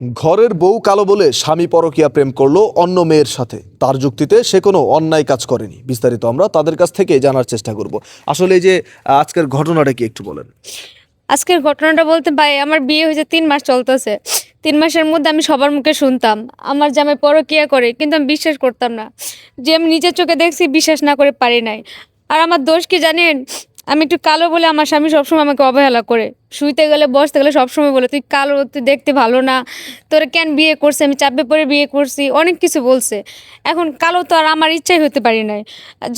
ঘরের বউ কালো বলে স্বামী পরকিয়া প্রেম করল অন্য মেয়ের সাথে। তার যুক্তিতে সে কোনো অন্যায় কাজ করেনি। বিস্তারিত আমরা তাদের কাছ থেকে জানার চেষ্টা করব। আসলে যে, আজকের ঘটনাটা কি একটু বলেন। আজকের ঘটনাটা বলতে, ভাই, আমার বিয়ে হয়েছে তিন মাস চলতেছে। তিন মাসের মধ্যে আমি সবার মুখে শুনতাম। আমার জামাই পরকিয়া করে, কিন্তু আমি বিশ্বাস করতাম না। যে আমি নিজের চোখে দেখছি, বিশ্বাস না করে পারি নাই। আর আমার দোষ কি জানেন? আমি একটু কালো বলে আমার স্বামী সবসময় আমাকে অবহেলা করে। শুইতে গেলে বসতে গেলে সবসময় বলে তুই কালো তুই দেখতে ভালো না। তোরা কেন বিয়ে করছে? আমি চাপে পড়ে বিয়ে করছি। অনেক কিছু বলছে। এখন কালো তো আর আমার ইচ্ছাই হতে পারি নাই।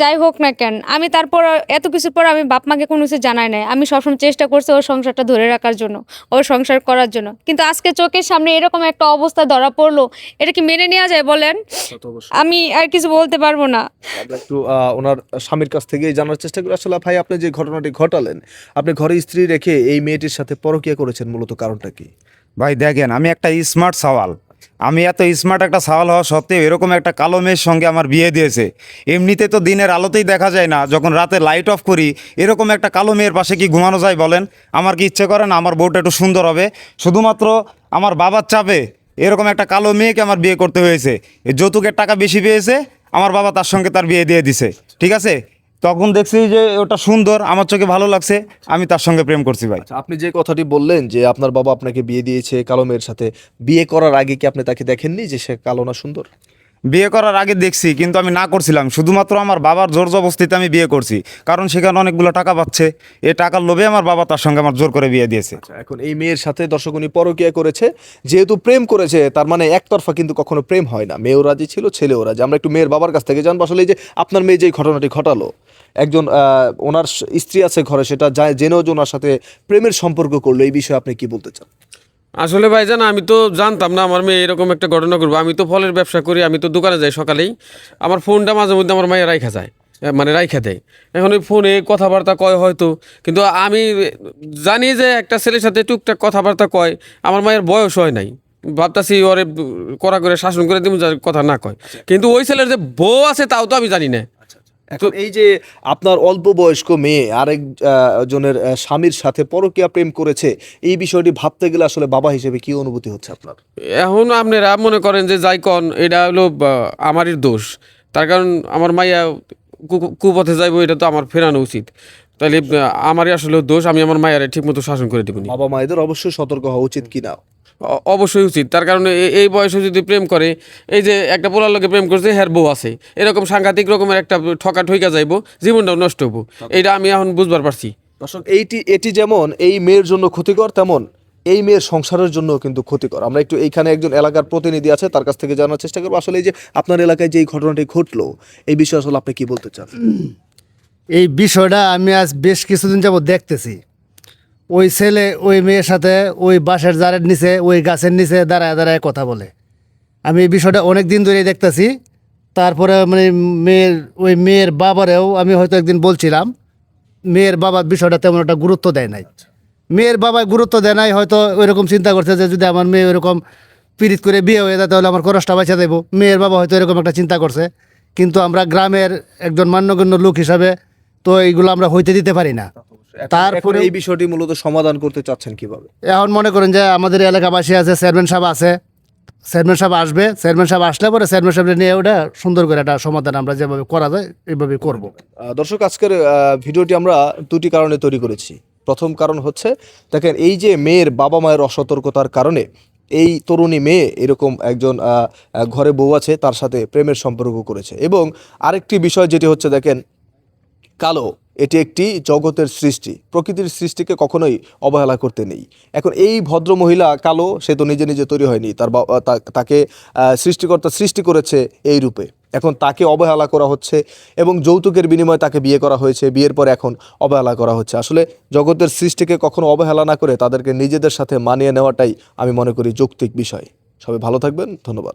যাই হোক না কেন আমি তারপর এত কিছুর পর আমি বাপ মাকে কোনো কিছু জানাই নাই। আমি সবসময় চেষ্টা করছি ওর সংসারটা ধরে রাখার জন্য ওর সংসার করার জন্য। কিন্তু আজকে চোখের সামনে এরকম একটা অবস্থা ধরা পড়ল এটা কি মেনে নেওয়া যায় বলেন? আমি আর কিছু বলতে পারব না। একটু ওনার স্বামীর কাছ থেকে জানার চেষ্টা করি। আসলে ভাই আপনি যে ঘটনাটি ঘটালেন আপনি ঘরে স্ত্রী রেখে এই মেয়েটির সাথে পরকিয়া করেছেন মূলত কারণটা কি? ভাই, দেখেন, আমি একটা স্মার্ট সওয়াল। আমি এত স্মার্ট একটা সওয়াল হওয়া সত্ত্বেও এরকম একটা কালো মেয়ের সঙ্গে আমার বিয়ে দিয়েছে। এমনিতে তো দিনের আলোতেই দেখা যায় না, যখন রাতে লাইট অফ করি, এরকম একটা কালো মেয়ের পাশে কি ঘুমানো যায় বলেন? আমার কি ইচ্ছে করে না? আমার বউটা একটু সুন্দর হবে। শুধুমাত্র আমার বাবার চাপে এরকম একটা কালো মেয়েকে আমার বিয়ে করতে হয়েছে। যৌতুকের টাকা বেশি পেয়েছে, আমার বাবা তার সঙ্গে তার বিয়ে দিয়ে দিছে। ঠিক আছে? তখন দেখছি যে ওটা সুন্দর আমার চোখে ভালো লাগছে আমি তার সঙ্গে প্রেম করছি ভাই। আচ্ছা আপনি যে কথাটি বললেন যে আপনার বাবা আপনাকে বিয়ে দিয়েছে কালো মেয়ের সাথে বিয়ে করার আগে কি আপনি তাকে দেখেননি যে সে কালো না সুন্দর? বিয়ে করার আগে দেখছি কিন্তু আমি না করছিলাম। শুধুমাত্র আমার বাবার জোর জবস্তিতে আমি বিয়ে করছি কারণ সেখানে অনেকগুলো টাকা পাচ্ছে। এ টাকার লোভে আমার বাবা তার সঙ্গে আমার জোর করে বিয়ে দিয়েছে। আচ্ছা এখন এই মেয়ের সাথে দর্শক উনি পরকিয়া করেছে যেহেতু প্রেম করেছে তার মানে একতরফা কিন্তু কখনো প্রেম হয় না। মেয়েও রাজি ছিল ছেলেও রাজি। আমরা একটু মেয়ের বাবার কাছ থেকে জানব আসলে এই যে আপনার মেয়ে যেই ঘটনাটি ঘটালো। একজন ওনার স্ত্রী আছে ঘরে, সেটা জেনেও যে ওনার সাথে প্রেমের সম্পর্ক করল, এই বিষয়ে আপনি কি বলতে চান? আসলে ভাই ভাইজান, আমি তো জানতাম না, আমার মেয়ে এরকম একটা ঘটনা করব আমি তো ফলের ব্যবসা করি, আমি তো দোকানে যাই সকালেই। আমার ফোনটা মাঝে মধ্যে আমার মায়ের রাইখা যায় মানে রাইখা দেয়। এখন ওই ফোনে কথাবার্তা কয় হয়তো, কিন্তু আমি জানি যে একটা ছেলের সাথে টুকটাক কথাবার্তা কয়, আমার মায়ের বয়স হয় নাই। ভাবতাছি ওরে করা করে শাসন করে দিব কথা না কয়। কিন্তু ওই ছেলের যে বউ আছে, তাও তো আমি জানি না। এখন এই যে আপনার অল্প বয়স্ক মেয়ে আরেক জনের স্বামীর সাথে পরকিয়া প্রেম করেছে এই বিষয়টি ভাবতে গেলে আসলে বাবা হিসেবে কি অনুভূতি হচ্ছে আপনার? এখন আপনারা মনে করেন যে যাই কন এটা হলো আমারই দোষ। তার কারণ আমার মাইয়া কু- কুপথে যাইবো এটা তো আমার ফেরানো উচিত। তাহলে আমারই আসলে দোষ আমি আমার মায়ের ঠিক মতো শাসন করে দেবনি বাবা মায়েদের অবশ্যই সতর্ক হওয়া উচিত কিনা অবশ্যই উচিত। তার কারণে এই বয়সে যদি প্রেম করে এই যে একটা পোলার লোকে প্রেম করছে হ্যার বউ আছে এরকম সাংঘাতিক রকমের একটা ঠকা ঠইকা যাইবো জীবনটাও নষ্ট হব এইটা আমি এখন বুঝবার পারছি। দর্শক এইটি এটি যেমন এই মেয়ের জন্য ক্ষতিকর তেমন এই মেয়ের সংসারের জন্য কিন্তু ক্ষতিকর। আমরা একটু এইখানে একজন এলাকার প্রতিনিধি আছে তার কাছ থেকে জানার চেষ্টা করব। আসলে এই যে আপনার এলাকায় যে এই ঘটনাটি ঘটলো এই বিষয়ে আসলে আপনি কি বলতে চান? এই বিষয়টা আমি আজ বেশ কিছুদিন যাবত দেখতেছি। ওই ছেলে, ওই মেয়ের সাথে, ওই বাঁশের জারের নিচে, ওই গাছের নিচে দাঁড়ায় দাঁড়ায় কথা বলে। আমি এই বিষয়টা অনেক দিন ধরেই দেখতেছি। তারপরে মানে মেয়ের, ওই মেয়ের বাবারেও আমি হয়তো একদিন বলছিলাম, মেয়ের বাবার বিষয়টা তেমন একটা গুরুত্ব দেয় নাই। মেয়ের বাবা গুরুত্ব দেয় নাই, হয়তো ওইরকম চিন্তা করছে যে যদি আমার মেয়ে ওইরকম পীড়িত করে বিয়ে হয়ে যায়, তাহলে আমার খরচটা বাঁচা দেবো। মেয়ের বাবা হয়তো এরকম একটা চিন্তা করছে। কিন্তু আমরা গ্রামের একজন মান্যগণ্য লোক হিসাবে তো এইগুলো আমরা হইতে দিতে পারি না। তারপরে এই বিষয়টি মূলত সমাধান করতে চাচ্ছেন কীভাবে? এখন মনে করেন যে আমাদের এলাকাবাসী আছে চেয়ারম্যান সাহেব আছে। চেয়ারম্যান সাহেব আসবে চেয়ারম্যান সাহেব আসলে পরে চেয়ারম্যান সাহেব নিয়ে ওটা সুন্দর করে একটা সমাধান আমরা যেভাবে করা যায় এইভাবে করব। দর্শক আজকের ভিডিওটি আমরা দুটি কারণে তৈরি করেছি। প্রথম কারণ হচ্ছে দেখেন এই যে মেয়ের বাবা মায়ের অসতর্কতার কারণে এই তরুণী মেয়ে এরকম একজন ঘরে বউ আছে তার সাথে প্রেমের সম্পর্ক করেছে। এবং আরেকটি বিষয় যেটি হচ্ছে দেখেন কালো, এটি একটি জগতের সৃষ্টি। প্রকৃতির সৃষ্টিকে কখনোই অবহেলা করতে নেই। এখন এই ভদ্র মহিলা কালো, সে তো নিজে নিজে তৈরি হয়নি। তার তাকে সৃষ্টিকর্তা সৃষ্টি করেছে এই রূপে। এখন তাকে অবহেলা করা হচ্ছে এবং যৌতুকের বিনিময়ে তাকে বিয়ে করা হয়েছে। বিয়ের পর এখন অবহেলা করা হচ্ছে। আসলে জগতের সৃষ্টিকে কখনো অবহেলা না করে তাদেরকে নিজেদের সাথে মানিয়ে নেওয়াটাই আমি মনে করি যৌক্তিক বিষয়। সবাই ভালো থাকবেন। ধন্যবাদ।